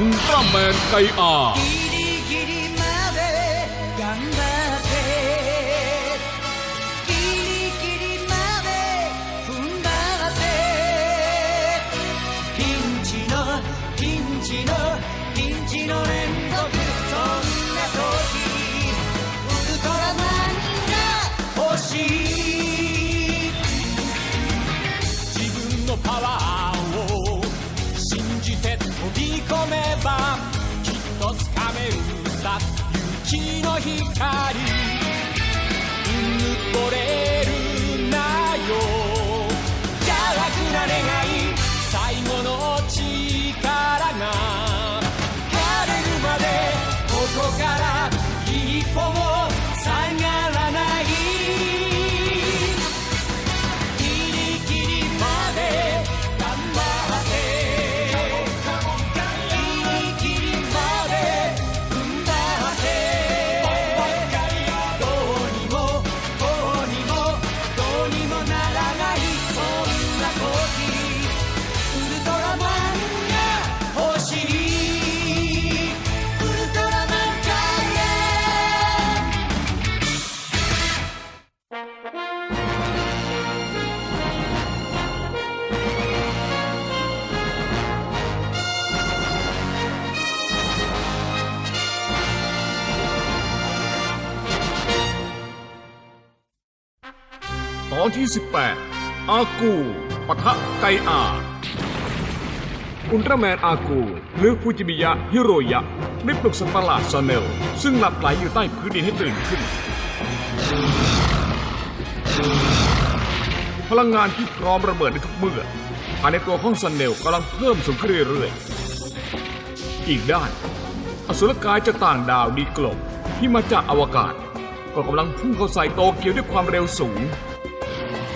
อุลตร้าแมนไกอา 込めばきっとつかめるさ雪の光。うぬぼれ องที่18 อากูปะทะไกอาอุลตร้าแมนอากู หรือฟูจิบิยะฮิโรยะ ได้ปลุกสัตว์ประหลาดซาเนล ซึ่งหลับไหลอยู่ใต้พื้นดินให้ตื่นขึ้น พลังงานที่พร้อมระเบิดในทุกเมื่อภายในตัวของซาเนลกำลังเพิ่มสูงขึ้นเรื่อยๆ อีกด้าน อสุรกายจะต่างดาวดีกลบที่มาจากอวกาศ ก็กำลังพุ่งเข้าใส่โตเกียวด้วยความเร็วสูง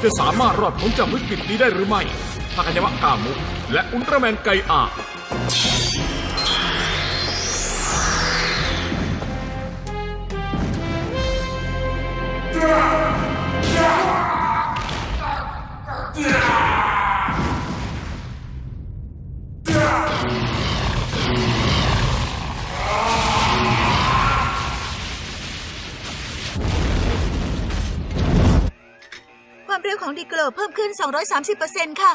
จะสามารถรอดพ้นจากวิกฤตนี้ได้หรือไม่ทากายาวะกามุและอุลตร้าแมนไกอาจ้า เร็วของดีเกลเพิ่มขึ้น 230%ค่ะ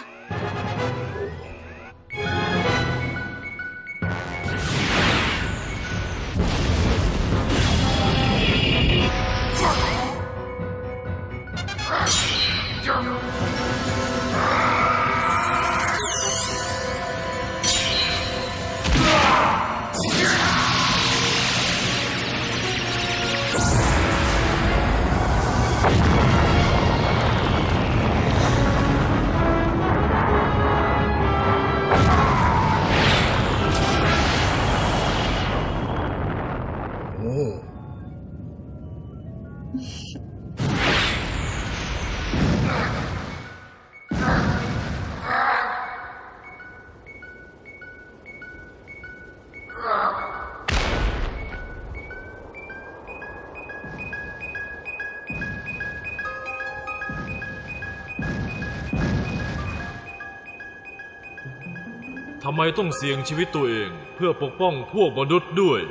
ทำไมต้องเสี่ยงชีวิตตัวเองเพื่อปกป้องพวกมนุษย์ด้วย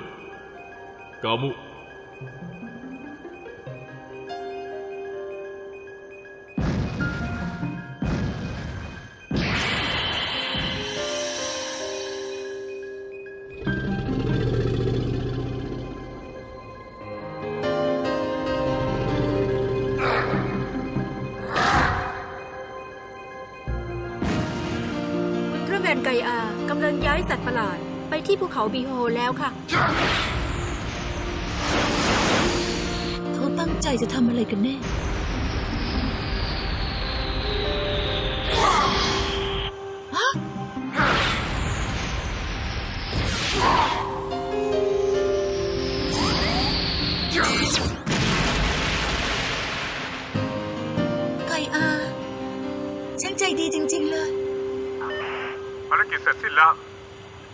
กามุ บีโฮแล้วค่ะ เขาตั้งใจจะทำอะไรกันแน่ไก่อาช่างใจดีจริง ๆ เลย ภารกิจเสร็จสิ้นแล้ว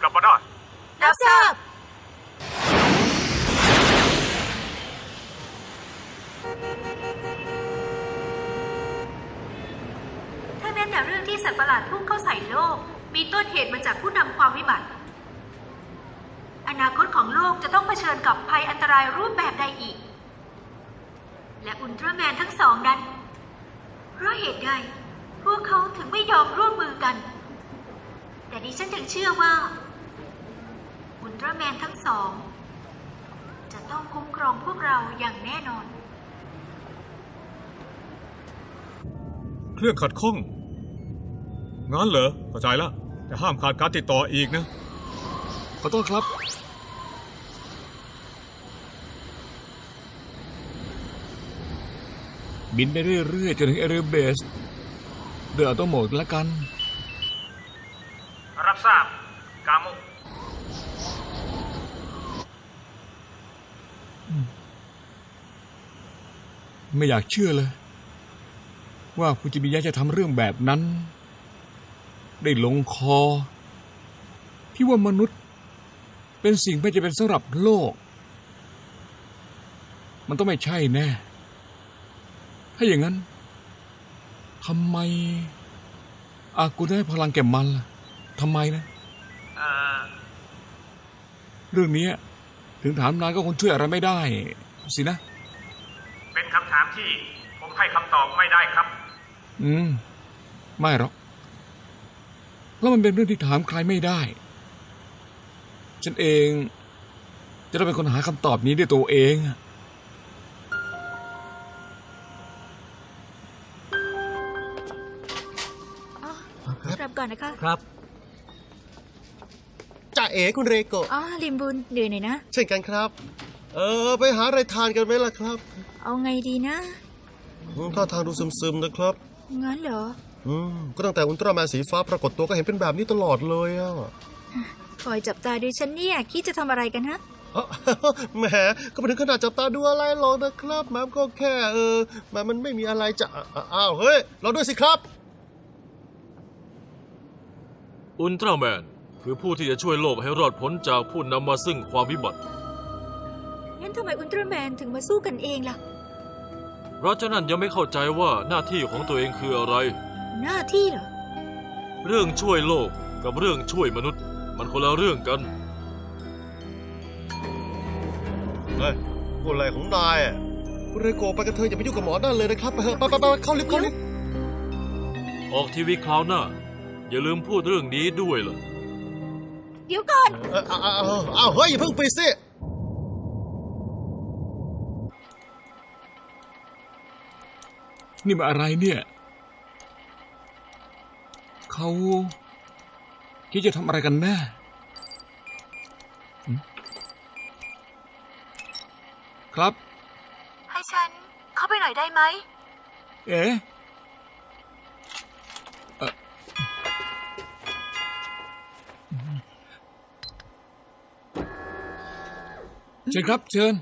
กลับมาได้ รับทราบถ้าแม้แต่เรื่องที่สัตว์ประหลาดพุ่งเข้าใส่โลก มีต้นเหตุมาจากผู้นำความวิบัติ อนาคตของโลกจะต้องเผชิญกับภัยอันตรายรูปแบบใดอีก และอุลตร้าแมนทั้งสองนั้น เพราะเหตุใด พวกเขาถึงไม่ยอมร่วมมือกัน แต่ดิฉันถึงเชื่อว่า อุลตร้าแมนทั้ง สอง จะต้องคุ้มครองพวกเราอย่างแน่นอน เครื่องขัดข้อง งั้นเหรอเข้าใจละแต่ห้ามขาดการติดต่ออีกนะ ขอโทษครับ บินไปเรื่อยๆจนถึงเอเรเบสเดือดต้องหมดแล้วกัน รับทราบ กามุ ไม่อยากเชื่อเลย ว่าคุณจิมิยะจะทำเรื่องแบบนั้น ได้ลงคอ พี่ว่ามนุษย์ เป็นสิ่งไม่จะเป็นสำหรับโลก มันต้องไม่ใช่แน่ ถ้าอย่างนั้นทำไม อากูได้พลังแก่มันล่ะทำไมนะเอ่อเรื่องนี้ถึงถามนานก็คงช่วยอะไรไม่ได้ สินะ เป็นคำถามที่ ผมให้คำตอบไม่ได้ครับ อืม ไม่หรอกแล้วมันเป็นเรื่องที่ถามใครไม่ได้ ฉันเอง จะต้องเป็นคนหาคำตอบนี้ด้วยตัวเองอะกลับก่อนนะคะครับจ่าเอ๋คุณเรโกะอ๋อลิมบุญเหนื่อยหน่อยนะ เช่นกันครับ เออ ไปหาอะไรทานกันไหมล่ะครับ เอาไงดีนะอืมท่าทางดูซึมๆนะครับ งั้นเหรอ อืมก็ตั้งแต่อุลตร้าแมนสีฟ้าปรากฏตัวก็เห็นเป็นแบบนี้ตลอดเลยอะคอยจับตาดูฉันเนี่ยคิดจะทำอะไรกันฮะเอ้าแหมก็ไม่ถึงขนาดจับตาดูอะไรหรอกนะครับแม้ก็แค่เออแม้มันไม่มีอะไรจะอะอ้าวเฮ้ยเราด้วยสิครับ อุลตร้าแมน คือผู้ที่จะช่วยโลกให้รอดพ้นจากผู้นำมาซึ่งความวิบัติ งั้นทำไมอุลตร้าแมนถึงมาสู้กันเองล่ะเพราะฉะนั้นยังไม่เข้าใจว่าหน้าที่ของตัวเองคืออะไร หน้าที่เหรอ เรื่องช่วยโลกกับเรื่องช่วยมนุษย์ มันคนละเรื่องกัน เฮ้ยพูดอะไรของนายอะคุณเรโกะไปกันเถอะอย่าไปยุ่งกับหมอนั่นเลยนะครับไปเถอะไปไปไปเข้าลิฟต์เข้าลิฟต์ออกทีวีคราวหน้า อย่าลืมพูดเรื่องนี้ด้วยล่ะ เดี๋ยวก่อน เอ้าเอ้าเอ้าเอ้าเฮ้ยอย่าเพิ่งปิดสิ นี่มันอะไรเนี่ย เขาคิดจะทำอะไรกันแน่หืมครับ ให้ฉันเข้าไปหน่อยได้ไหม เอ๊ะเอ่อเชิญครับ เชิญ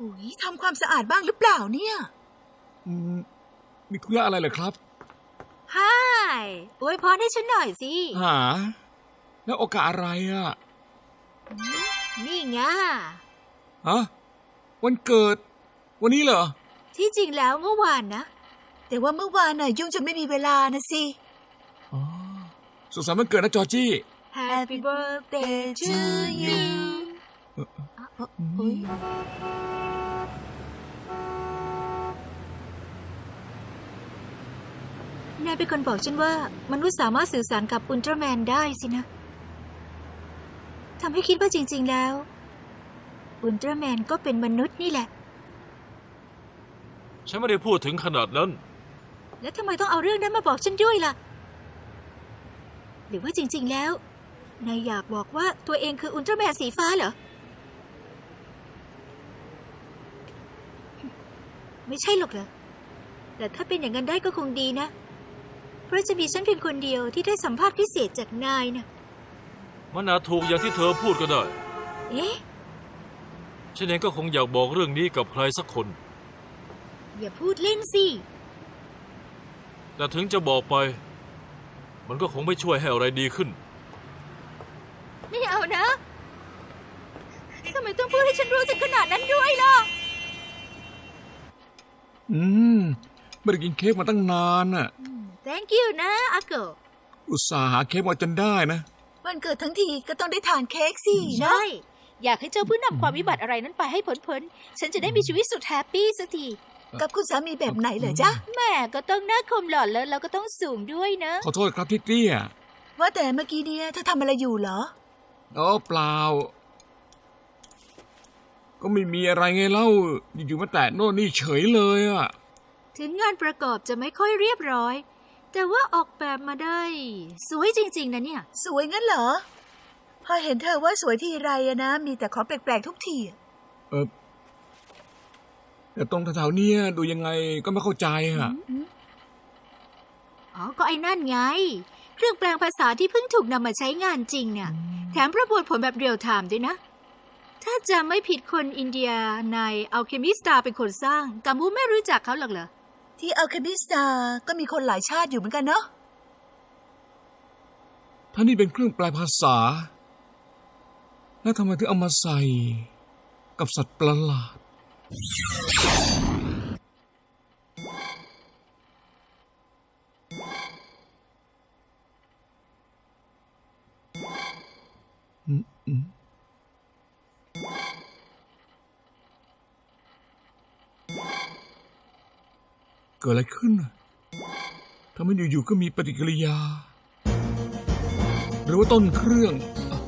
อุ๋ยทำความสะอาดบ้างหรือเปล่าเนี่ย อืมมีธุระอะไรเหรอครับฮายอวยพรให้ฉันหน่อยสิ หา แล้วโอกาสอะไรอะนี่ไงฮะวันเกิด วันนี้เหรอ ที่จริงแล้วเมื่อวานนะ แต่ว่าเมื่อวานน่ะยุ่งจนไม่มีเวลานะสิ อ๋อ สุขสันต์วันเกิดนะจอร์จี้ Happy birthday to you อุ๊ย นายเป็นคนบอกฉันว่า มนุษย์สามารถสื่อสารกับอุลตร้าแมนได้สินะทำให้คิดว่าจริง ๆ แล้ว อุลตร้าแมนก็เป็นมนุษย์นี่แหละ ฉันไม่ได้พูดถึงขนาดนั้น แล้วทำไมต้องเอาเรื่องนั้นมาบอกฉันด้วยล่ะ หรือว่าจริง ๆ แล้ว นายอยากบอกว่าตัวเองคืออุลตร้าแมนสีฟ้าเหรอ ไม่ใช่หรอกเหรอแต่ถ้าเป็นอย่างนั้นได้ก็คงดีนะ เพราะจะมีฉันเพียงคนเดียวที่ได้สัมภาษณ์พิเศษจากนายนะมันอาจถูกอย่างที่เธอพูดก็ได้ เอ๊ะ ฉันเองก็คงอยากบอกเรื่องนี้กับใครสักคน อย่าพูดเล่นสิ แต่ถึงจะบอกไป มันก็คงไม่ช่วยให้อะไรดีขึ้น ไม่เอานะทำไมต้องพูดให้ฉันรู้ถึงขนาดนั้นด้วยล่ะ อืม ไม่ได้กินเค้กมาตั้งนานน่ะ thank you นะอาเกลอุตส่าห์หาเค้กมาจนได้นะโวันเกิดทั้งทีก็ต้องได้ทานเค้กสิเนอะใช่ อยากให้เจ้าเพื่อนำความวิบัติอะไรนั้นไปให้พ้นๆ ฉันจะได้มีชีวิตสุดแฮปปี้สักที กับคุณสามีแบบไหนเหรอจ๊ะ แม่ก็ต้องหน้าคมหล่อแล้วแล้วก็ต้องสูงด้วยนะ ขอโทษครับที่เตี้ย ว่าแต่เมื่อกี้เนี่ยเธอทำอะไรอยู่เหรอ อ๋อเปล่า ก็ไม่มีอะไรไงเล่า อยู่ๆมาแตะโน่นนี่เฉยเลยอะถึงงานประกอบจะไม่ค่อยเรียบร้อย แต่ว่าออกแบบมาได้ สวยจริง ๆ นะเนี่ย สวยงั้นเหรอ พอเห็นเธอว่าสวยทีไรอะนะ มีแต่ของแปลกๆทุกทีอะเออแต่ตรงแถวๆเนี้ยดูยังไงก็ไม่เข้าใจอะอ๋อ ก็ไอ้นั่นไง เครื่องแปลงภาษาที่เพิ่งถูกนำมาใช้งานจริงเนี่ย แถมประมวลผลแบบเรียลไทม์ด้วยนะ ถ้าจะไม่ผิดคนอินเดียในอัลเคมิสตาเป็นคนสร้างกามูไม่รู้จักเขาหรอกเหรอ ที่อัลเคมิสตาก็มีคนหลายชาติอยู่เหมือนกันเนาะถ้านี่เป็นเครื่องแปลภาษา แล้วทำไมถึงเอามาใส่ กับสัตว์ประหลาด อืมอืมเกิดอะไรขึ้นน่ะทำไมอยู่ๆก็มีปฏิกิริยา หรือว่าต้นเครื่องอะ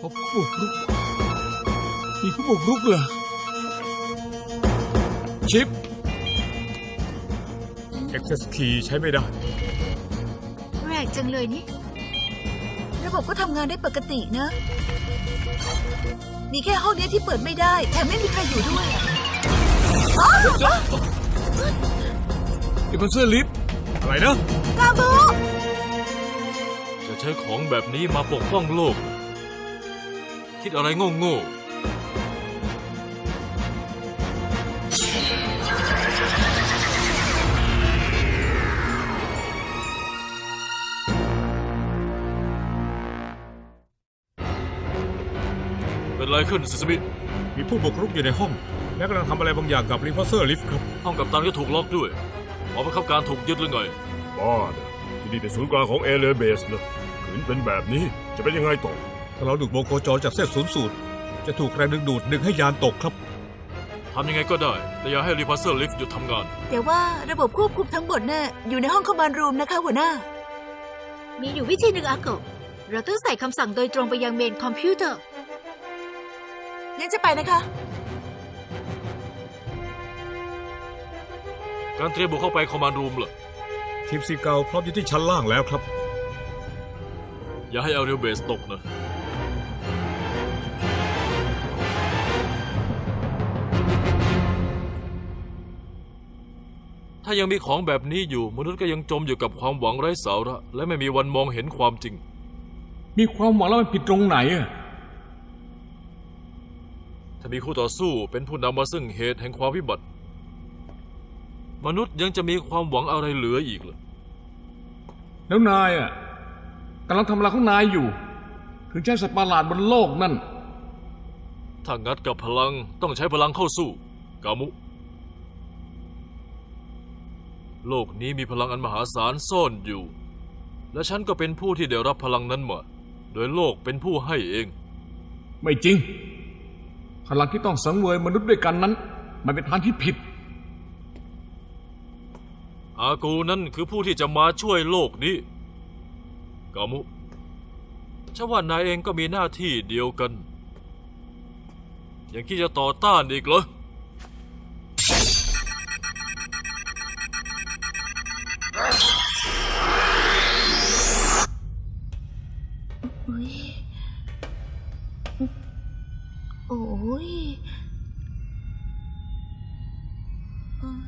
พบผู้บุกรุกมีผู้บุกรุกเหรอชิป Access Key ใช้ไม่ได้ แปลกจังเลยนี่ ระบบก็ทำงานได้ปกตินะ มีแค่ห้องเนี้ยที่เปิดไม่ได้ แถมไม่มีใครอยู่ด้วยอะอีพันเซอร์ลิฟต์อะไรนะ กาบู จะใช้ของแบบนี้มาปกป้องโลก คิดอะไรโง่โง่ๆ ขึ้นซิสมิมีผู้บุกรุกอยู่ในห้อง และกำลังทำอะไรบางอย่างกับรีพอร์เซอร์ลิฟต์ครับ ห้องกับตันก็ถูกล็อกด้วยหอบังคับการถูกยึดหรือไง บ้านะที่นี่เป็นศูนย์กลางของเอเลเบสนะขืนเป็นแบบนี้จะเป็นยังไงต่อ ถ้าเราดูดวงโคจรจากเส้นศูนย์สูตร จะถูกแรงดึงดูดดึงให้ยานตกครับ ทำยังไงก็ได้ แต่อย่าให้รีพาร์เซอร์ลิฟต์หยุดทำงาน แต่ว่าระบบควบคุมทั้งหมดน่ะอยู่ในห้องคอมมานด์รูมนะคะหัวหน้า มีอยู่วิธีหนึ่งอาโกะเราต้องใส่คำสั่งโดยตรงไปยังเมนคอมพิวเตอร์ งั้นจะไปนะคะ การเตรียมบุกเข้าไปคอมมานด์รูมเหรอทีมซีเกาพร้อมอยู่ที่ชั้นล่างแล้วครับ อย่าให้เอาเรียลเบสตกนะ ถ้ายังมีของแบบนี้อยู่มนุษย์ก็ยังจมอยู่กับความหวังไร้สาระ และไม่มีวันมองเห็นความจริง มีความหวังแล้วมันผิดตรงไหนอะ ถ้ามีคู่ต่อสู้เป็นผู้นำมาซึ่งเหตุแห่งความวิบัติ มนุษย์ยังจะมีความหวังอะไรเหลืออีกเหรอแล้วนายอะกำลังทำอะไรของนายอยู่ ถึงใช้สัตว์ประหลาดบนโลกนั่น ถ้างัดกับพลังต้องใช้พลังเข้าสู้ กามุ โลกนี้มีพลังอันมหาศาลซ่อนอยู่ และฉันก็เป็นผู้ที่ได้รับพลังนั้นมา โดยโลกเป็นผู้ให้เอง ไม่จริง พลังที่ต้องสังเวยมนุษย์ด้วยกันนั้น มันเป็นทางที่ผิด อากูนั่นคือผู้ที่จะมาช่วยโลกนี้กามุฉันว่านายเองก็มีหน้าที่เดียวกัน ยังคิดจะต่อต้านอีกเหรอ ยเอ้ย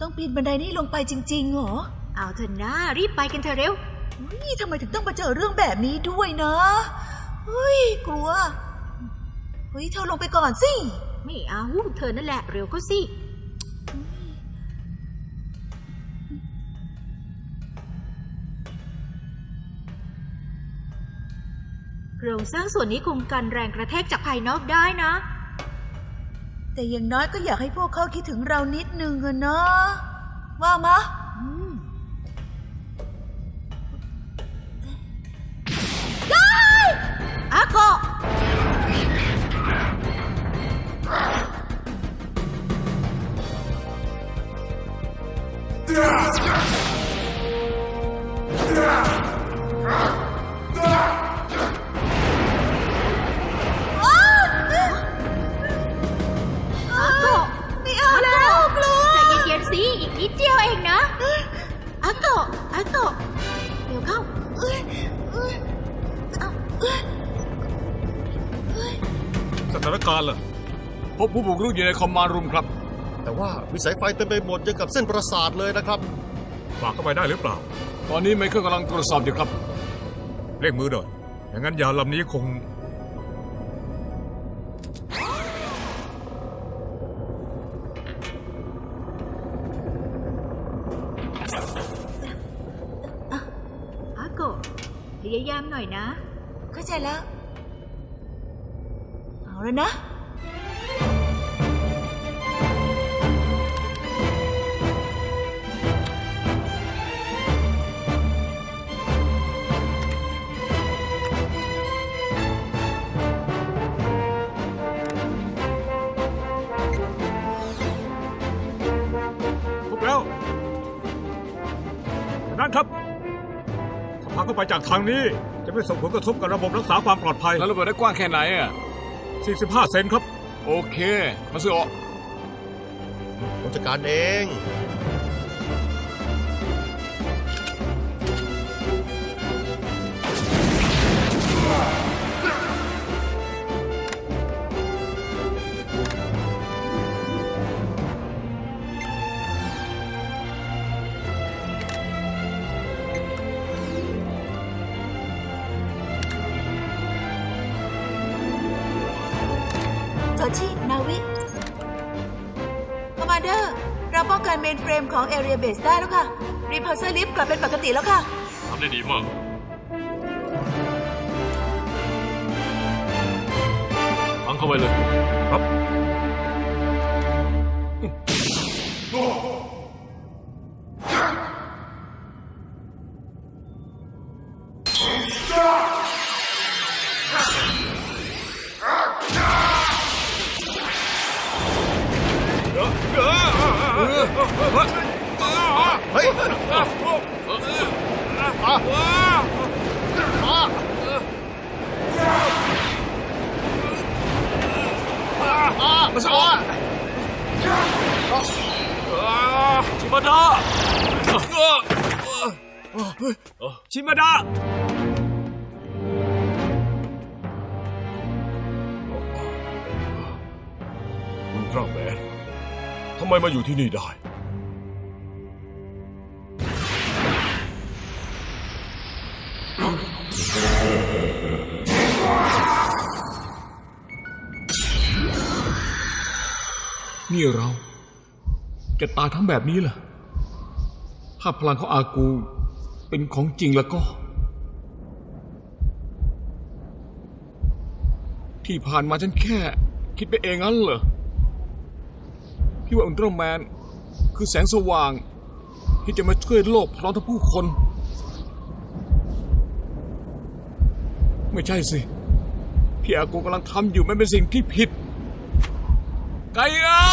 ต้องปีนบันไดนี้ลงไปจริงๆเหรอ เอาเถอะนะรีบไปกันเถอะเร็วนี่ทำไมถึงต้องมาเจอเรื่องแบบนี้ด้วยนะเฮ้ยกลัว เฮ้ยเธอลงไปก่อนสิ ไม่เอาเธอนั่นแหละเร็วก็สิโครงสร้างส่วนนี้คุมกันแรงกระแทกจากภายนอกได้นะ แต่อย่างน้อยก็อยากให้พวกเขาคิดถึงเรานิดนึงอะเนาะว่ามาอาโกะ นิดเดียวเองนะอาโกะอาโกะเดี๋ยวเข้าสถานการณ์ล่ะพบผู้บุกรุกอยู่ในคอมมานด์รูมครับ แต่ว่ามีสายไฟเต็มไปหมดยังกับเส้นประสาทเลยนะครับฝากเข้าไปได้หรือเปล่า ตอนนี้ไมเคิลกำลังตรวจสอบอยู่ครับ เร่งมือหน่อยอย่างนั้นยาลำนี้คง ยายามหน่อยนะ เข้าใจแล้ว เอาแล้วนะ เข้าไปจากทางนี้ จะไม่ส่งผลกระทบกับระบบรักษาความปลอดภัย แล้วระเบิดได้กว้างแค่ไหนอะ 45 เซนครับ โอเค มาซื้อออกผมจัดการเอง เราป้องกันเมนเฟรมของ Area Base ได้แล้วค่ะ รีพอร์เซอร์ลิฟต์กลับเป็นปกติแล้วค่ะ ทำได้ดีมาก พังเข้าไปเลย ครับ เฮ้ยมา ไมมาอยู่ที่นี่ได้ นี่เราจะตายทั้งแบบนี้เหรอถ้าพลังของอากูเป็นของจริงแล้วก็ ที่ผ่านมาฉันแค่ คิดไปเองงั้นเหรอ ที่ว่าอุลตร้าแมน คือแสงสว่าง ที่จะมาช่วยโลกพร้อมทั้งผู้คน ไม่ใช่สิ ที่อากูกำลังทำอยู่มันเป็นสิ่งที่ผิด ไกอา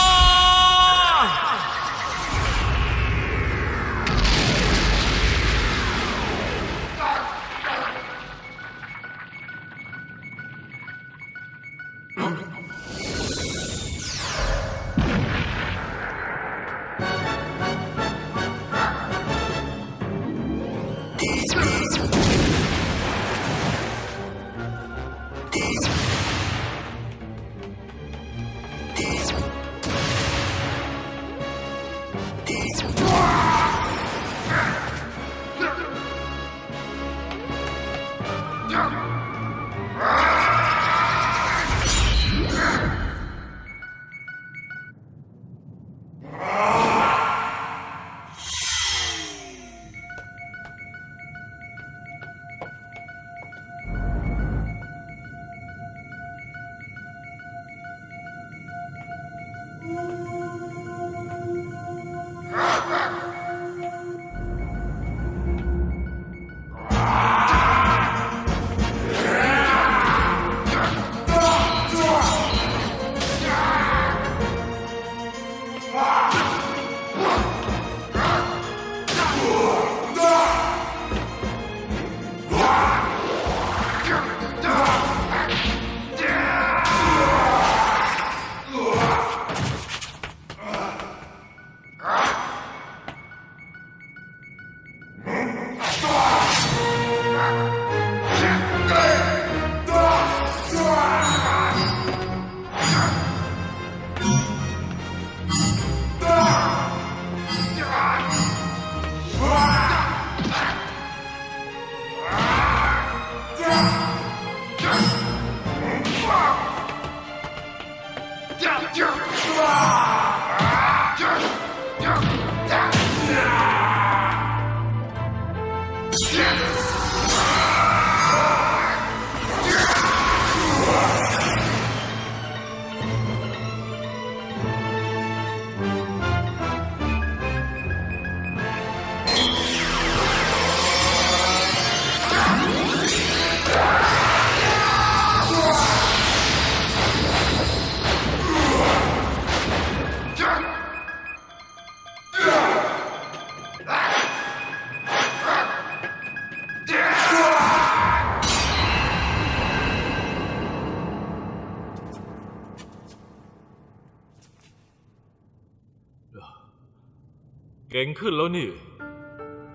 ก่งขึ้นแล้วนี่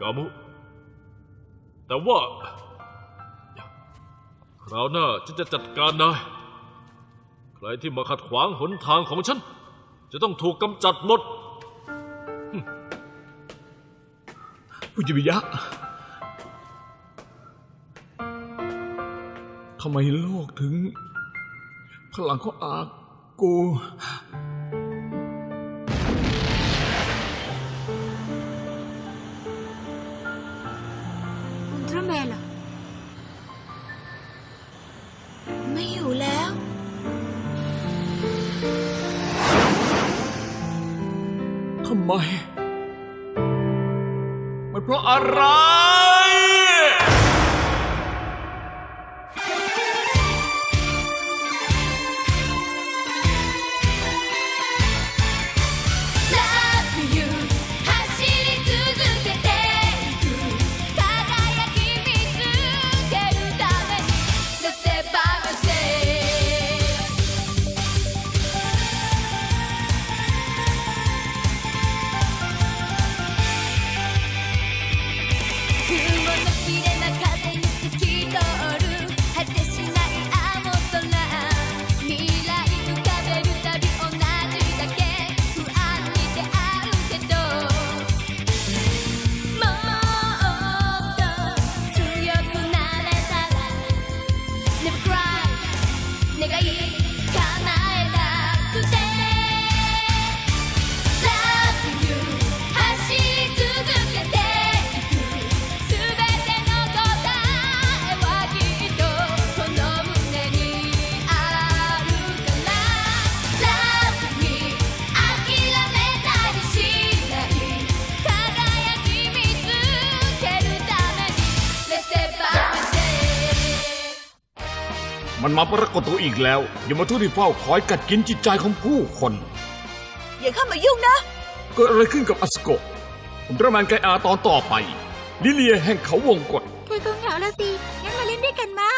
กามุ แต่ว่าคราวหน้าฉันจะจัดการนายใครที่มาขัดขวางหนทางของฉัน จะต้องถูกกำจัดหมดฟูจิมิยะทำไมโลกถึง พลังของอากู ไหม มันเพราะอะไร มันมาปรากฏตัวอีกแล้ว อย่ามาทุ่ที่เฝ้าคอยกัดกินจิตใจของผู้คน อย่าเข้ามายุ่งนะเกิดอะไรขึ้นกับอสโกผมประมาณไกอาตอนต่อไป ลิเลียแห่งเขาวงกฏเธอคงเหงาแล้วสิ งั้นมาเล่นด้วยกันมา